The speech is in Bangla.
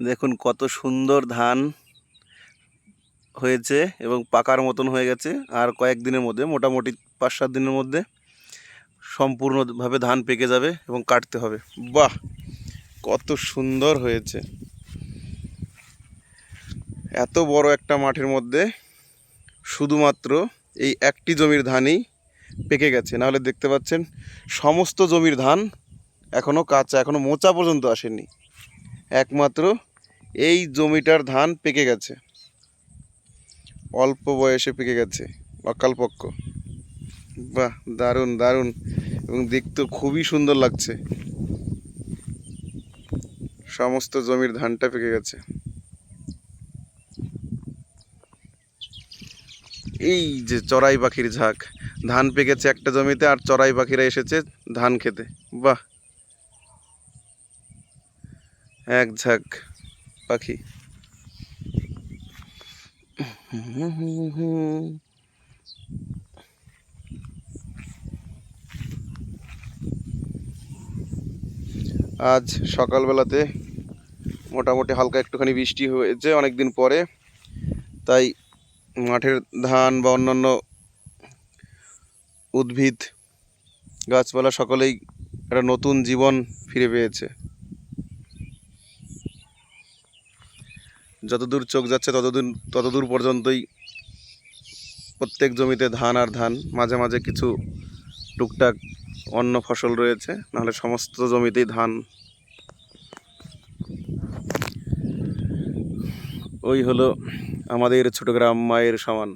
দেখুন কত সুন্দর ধান হয়েছে এবং পাকার মতন হয়ে গেছে। আর কয়েকদিনের মধ্যে, মোটামুটি পাঁচ সাত দিনের মধ্যে সম্পূর্ণভাবে ধান পেকে যাবে এবং কাটতে হবে। বাহ! কত সুন্দর হয়েছে। এত বড় একটা মাঠের মধ্যে শুধুমাত্র এই একটি জমির ধানই পেকে গেছে। নাহলে দেখতে পাচ্ছেন, সমস্ত জমির ধান এখনও কাঁচা এখনও মোচা পর্যন্ত আসেনি। একমাত্র এই জমিটার ধান পেকে গেছে। অল্প বয়সে পেকে গেছে অকালপক্ষ বাহ, দারুণ দারুণ। এবং দেখতে খুবই সুন্দর লাগছে। সমস্ত জমির ধানটা পেকে গেছে। এই যে চড়াই পাখির ঝাঁক, ধান পেকেছে একটা জমিতে আর চড়াই পাখিরা এসেছে ধান খেতে। বাহ। এক ঝাঁক। পাখি। আজ সকালবেলাতে মোটামুটি হালকা একটুখানি বৃষ্টি হয়েছে অনেক দিন পরে। তাই মাঠের ধান বা অন্যান্য উদ্ভিদ, গাছপালা সকলেই একটা নতুন জীবন ফিরে পেয়েছে। যতদূর চোখ যাচ্ছে, ততদূর ততদূর পর্যন্তই প্রত্যেক জমিতে ধান আর ধান। মাঝে মাঝে কিছু টুকটাক অন্য ফসল রয়েছে, নাহলে সমস্ত জমিতেই ধান। ওই হলো আমাদের ছোটো গ্রাম মায়ের সমান।